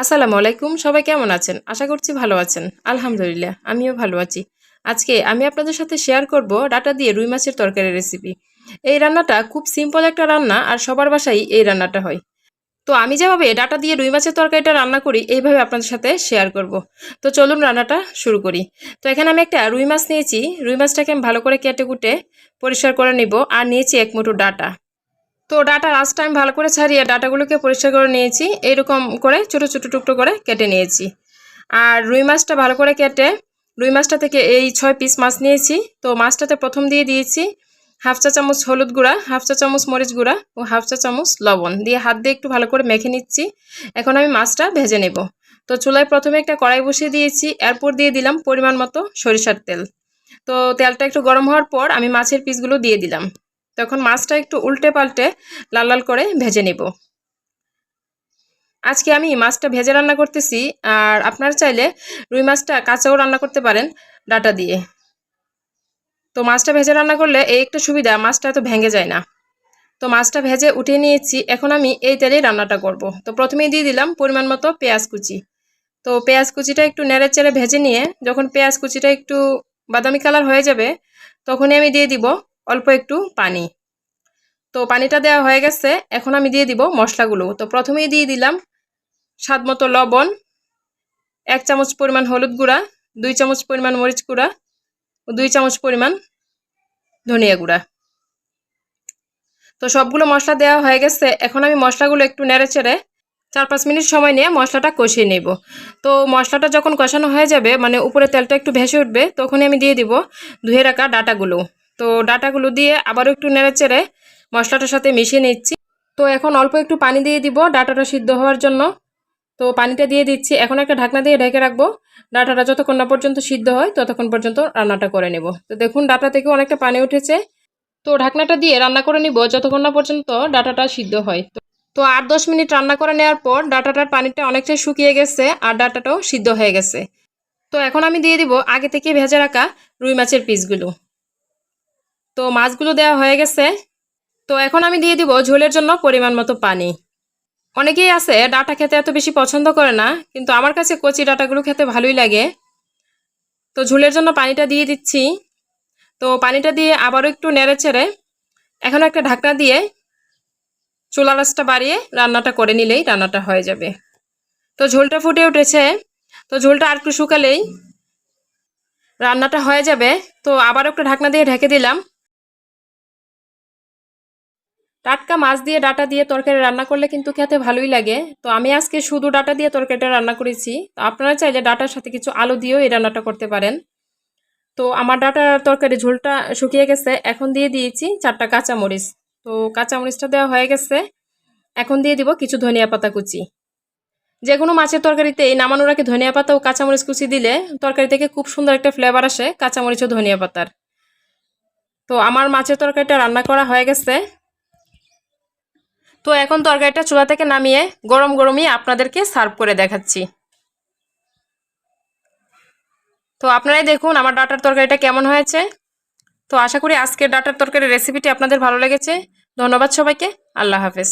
আসসালামু আলাইকুম, সবাই কেমন আছেন? আশা করছি ভালো আছেন। আলহামদুলিল্লাহ, আমিও ভালো আছি। আজকে আমি আপনাদের সাথে শেয়ার করব ডাটা দিয়ে রুই মাছের তরকারি রেসিপি এই রান্নাটা খুব সিম্পল একটা রান্না আর সবার বাসায় এই রান্নাটা হয়। তো আমি যেভাবে ডাটা দিয়ে রুই মাছের তরকারিটা রান্না করি, এইভাবে আপনাদের সাথে শেয়ার করব। তো চলুন রান্নাটা শুরু করি। তো এখানে আমি একটা রুই মাছ নিয়েছি। রুই মাছটাকে আমি ভালো করে কেটে কুটে পরিষ্কার করে নিব আর নিয়েছি এক মুঠো ডাটা। তো ডাটা লাস্ট টাইম ভালো করে ছাড়িয়ে ডাটাগুলোকে পরিষ্কার করে নিয়েছি। এইরকম করে ছোটো ছোটো টুকরো করে কেটে নিয়েছি। আর রুই মাছটা ভালো করে কেটে রুই মাছটা থেকে এই ছয় পিস মাছ নিয়েছি। তো মাছটাতে প্রথম দিয়ে দিয়েছি হাফ চা চামচ হলুদ গুঁড়া, হাফ চা চামচ মরিচ গুঁড়া ও হাফ চা চামচ লবণ। দিয়ে হাত দিয়ে একটু ভালো করে মেখে নিচ্ছি। এখন আমি মাছটা ভেজে নেব। তো চুলায় প্রথমে একটা কড়াই বসিয়ে দিয়েছি। এরপর দিয়ে দিলাম পরিমাণ মতো সরিষার তেল। তো তেলটা একটু গরম হওয়ার পর আমি মাছের পিসগুলো দিয়ে দিলাম। তখন মাছটা একটু উল্টে পাল্টে লাল লাল করে ভেজে নেব। আজকে আমি মাছটা ভেজে রান্না করতেছি আর আপনারা চাইলে রুই মাছটা কাঁচাও রান্না করতে পারেন ডাটা দিয়ে। তো মাছটা ভেজে রান্না করলে এই একটা সুবিধা, মাছটা এত ভেঙে যায় না। তো মাছটা ভেজে উঠিয়ে নিয়েছি, এখন আমি এই তেলেই রান্নাটা করব। তো প্রথমেই দিয়ে দিলাম পরিমাণ মতো পেঁয়াজ কুচি। তো পেঁয়াজ কুচিটা একটু নেড়ে চেড়ে ভেজে নিয়ে যখন পেঁয়াজ কুচিটা একটু বাদামি কালার হয়ে যাবে, তখনই আমি দিয়ে দিব অল্প একটু পানি। তো পানিটা দেওয়া হয়ে গেছে। এখন আমি দিয়ে দিব মশলাগুলো। তো প্রথমেই দিয়ে দিলাম স্বাদ মতো লবণ, এক চামচ পরিমাণ হলুদ গুঁড়া, দুই চামচ পরিমাণ মরিচ গুঁড়া ও দুই চামচ পরিমাণ ধনিয়া গুঁড়া। তো সবগুলো মশলা দেওয়া হয়ে গেছে। এখন আমি মশলাগুলো একটু নেড়ে চেড়ে চার পাঁচ মিনিট সময় নিয়ে মশলাটা কষিয়ে নেব। তো মশলাটা যখন কষানো হয়ে যাবে মানে উপরে তেলটা একটু ভেসে উঠবে, তখনই আমি দিয়ে দিব ধুয়ে রাখা ডাটাগুলো। তো ডাটাগুলো দিয়ে আবারও একটু নেড়েচেড়ে মশলাটার সাথে মিশিয়ে নিচ্ছি। তো এখন অল্প একটু পানি দিয়ে দিব ডাটাটা সিদ্ধ হওয়ার জন্য। তো পানিটা দিয়ে দিচ্ছি। এখন একটা ঢাকনা দিয়ে ঢেকে রাখব। ডাটাটা যতক্ষণ না পর্যন্ত সিদ্ধ হয়, ততক্ষণ পর্যন্ত রান্নাটা করে নেব। তো দেখুন, ডাটা থেকে অনেকটা পানি উঠেছে। তো ঢাকনাটা দিয়ে রান্না করে নিব যতক্ষণ না পর্যন্ত ডাটাটা সিদ্ধ হয়। তো আট দশ মিনিট রান্না করে নেওয়ার পর ডাটাটার পানিটা অনেকটাই শুকিয়ে গেছে আর ডাটাটাও সিদ্ধ হয়ে গেছে। তো এখন আমি দিয়ে দিব আগে থেকে ভেজে রাখা রুই মাছের পিসগুলো। তো মাছগুলো দেওয়া হয়ে গেছে। তো এখন আমি দিয়ে দিব ঝোলের জন্য পরিমাণ মতো পানি। অনেকেই আছে ডাটা খেতে এত বেশি পছন্দ করে না, কিন্তু আমার কাছে কচি ডাটাগুলো খেতে ভালোই লাগে। তো ঝোলের জন্য পানিটা দিয়ে দিচ্ছি। তো পানিটা দিয়ে আবারও একটু নেড়ে ছেড়ে এখন একটা ঢাকনা দিয়ে চুলা রাসটা বাড়িয়ে রান্নাটা করে নিলেই রান্নাটা হয়ে যাবে। তো ঝোলটা ফুটে উঠেছে। তো ঝোলটা আর একটু শুকালেই রান্নাটা হয়ে যাবে। তো আবার একটা ঢাকনা দিয়ে ঢেকে দিলাম। টাটকা মাছ দিয়ে ডাটা দিয়ে তরকারি রান্না করলে কিন্তু খেতে ভালোই লাগে। তো আমি আজকে শুধু ডাটা দিয়ে তরকারিটা রান্না করেছি। তো আপনারা চাইলে ডাটার সাথে কিছু আলু দিয়েও এই রান্নাটা করতে পারেন। তো আমার ডাটা তরকারি ঝোলটা শুকিয়ে গেছে। এখন দিয়ে দিয়েছি চারটা কাঁচামরিচ। তো কাঁচামরিচটা দেওয়া হয়ে গেছে। এখন দিয়ে দিব কিছু ধনিয়া পাতা কুচি। যে কোনো মাছের তরকারিতে এই নামানোর আগে ধনিয়া পাতা ও কাঁচামরিচ কুচি দিলে তরকারি থেকে খুব সুন্দর একটা ফ্লেভার আসে কাঁচামরিচ ও ধনিয়া পাতার। তো আমার মাছের তরকারিটা রান্না করা হয়ে গেছে। তো এখন তরকারিটা চুলা থেকে নামিয়ে গরম গরমই আপনাদেরকে সার্ভ করে দেখাচ্ছি। তো আপনারাই দেখুন আমার ডাটার তরকারিটা কেমন হয়েছে। তো আশা করি আজকের ডাটার তরকারির রেসিপিটি আপনাদের ভালো লেগেছে। ধন্যবাদ সবাইকে। আল্লাহ হাফেজ।